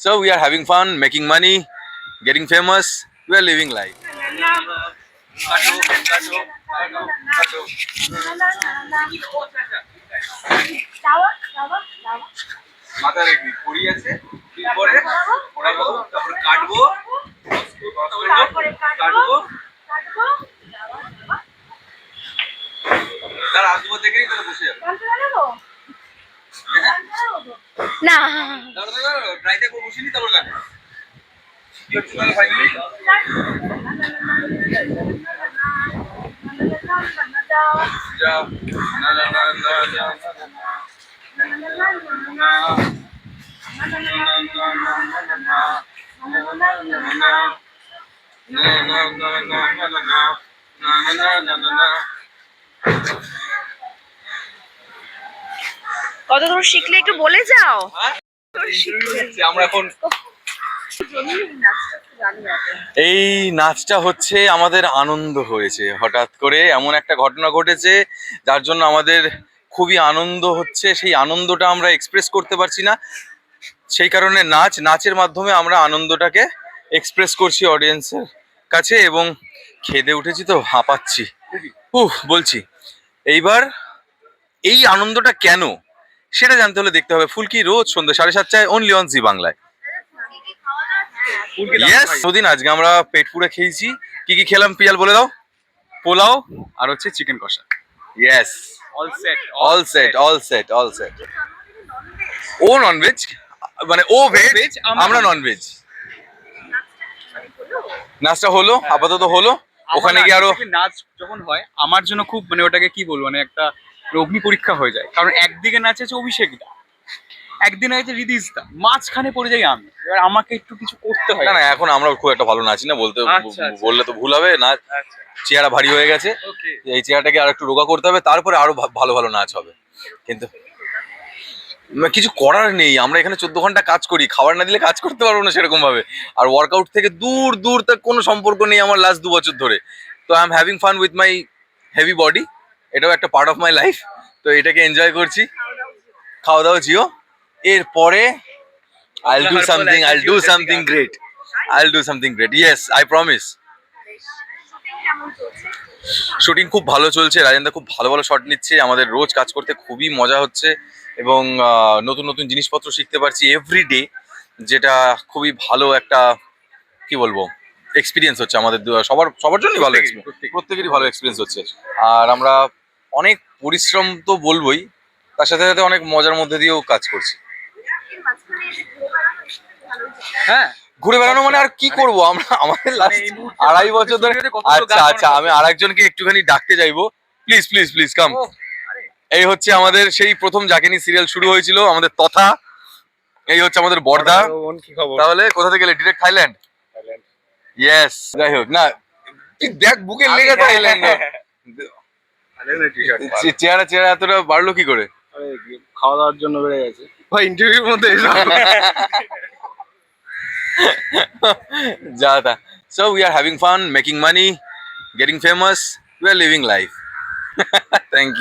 So we are having fun, making money, getting famous. We are living life. মাথা রেখে পড়ি আছে পরে পড়াবো তারপরে কাটবো কাটবো তার আসব দেখেই তোরা বসে যাবে না তারপরে ড্রাইতে বসিনি তারপর গান কি হচ্ছে তাহলে ফাইনালি যা না। না না না না কত দূর শিখলে একটু বলে যাও। আমরা এখন এই নাচটা হচ্ছে আমাদের আনন্দ হয়েছে হঠাৎ করে এমন একটা ঘটনা ঘটেছে যার জন্য আমাদের খুবই আনন্দ হচ্ছে। সেই আনন্দটা আমরা এক্সপ্রেস করতে পারছি না। সেই কারণে নাচ নাচের মাধ্যমে আমরা আনন্দটাকে এক্সপ্রেস করছি অডিয়েন্সের কাছে এবং খেদে উঠেছি তো হাঁপাচ্ছি। উহ বলছি এইবার এই আনন্দটা কেন? সেটা জানতে হলে দেখতে হবে। ফুলকি রোজ সন্ধ্যে সাড়ে সাতটায় অনলি অন জি বাংলায়। ওদিন আজকে আমরা পেট পুরে খেয়েছি। কি কি খেলাম পিয়াল বলে দাও? পোলাও আর হচ্ছে চিকেন কষা। Yes all set all set all set all set ও ননভেজ মানে ও ভেজ আমরা আমরা ননভেজ নাচটা হলো আপাতত হলো। ওখানে গিয়ে আরও নাচ যখন হয় আমার জন্য খুব মানে ওটাকে কি বলব মানে একটা অগ্নি পরীক্ষা হয়ে যায়। কারণ একদিকে নাচেছে অভিষেকদা একদিন হয়েছে রিদিসদা মাঝখানে পড়ে যাই আমি। এবার আমাকে একটু কিছু করতে হয়। না না এখন আমরা খুব একটা ভালো নাচি না বলতে আচ্ছা, আচ্ছা। বললে তো ভুল হবে না আচ্ছা। চেহারা ভারী হয়ে গেছে। এই চেহারাটাকে আর একটু রোগা করতে হবে তারপরে আরও ভালো ভালো নাচ হবে। কিন্তু কিছু করার নেই আমরা এখানে চোদ্দ ঘণ্টা কাজ করি খাবার না দিলে কাজ করতে পারব না সেরকম ভাবে আর ওয়ার্কআউট থেকে দূর দূর তার কোনো সম্পর্ক নেই আমার লাস্ট দু বছর ধরে। তো I am having fun with my heavy body এটাও একটা পার্ট অফ মাই লাইফ তো এটাকে এনজয় করছি। খাওয়া দাওয়া জিও। এরপরে I'll do something I'll do something great I'll do something great yes I promise shooting খুব ভালো চলছে রাজেন্দা খুব ভালো ভালো শট নিচ্ছে আমাদের রোজ কাজ করতে খুবই মজা হচ্ছে এবং নতুন নতুন জিনিসপত্র শিখতে পারছি এভরি ডে যেটা খুবই ভালো একটা কি বলব এক্সপিরিয়েন্স হচ্ছে আমাদের সবার সবার জন্যই ভালো। প্রত্যেকেরই ভালো এক্সপিরিয়েন্স হচ্ছে। আর আমরা অনেক পরিশ্রম তো বলবোই তার সাথে সাথে অনেক মজার মধ্যে দিয়েও কাজ করছি। হ্যাঁ ঘুরে বেড়ানো মানে আর কি করব? আমরা আমাদের লাস্ট আড়াই বছর ধরে আচ্ছা আচ্ছা আমি আরেকজনকে একটুখানি ডাকতে চাইব প্লিজ প্লিজ প্লিজ কাম এই হচ্ছে আমাদের সেই প্রথম জাকেনি সিরিয়াল শুরু হয়েছিল আমাদের তথা। এই হচ্ছে আমাদের বর্দা। বোন, কি খবর? তাহলে কোথা থেকে গেলে ডিরেক্ট থাইল্যান্ড ইয়েস যাই হোক না দেখ বুকে লেগে থাইল্যান্ড চেহারা চেহারা এতটা বাড়লো কি করে? খাওয়া দাওয়ার জন্য বেড়ে গেছে। ভাই ইন্টারভিউর মধ্যে এসব যা তা। So we are having fun making money getting famous we are living life thank you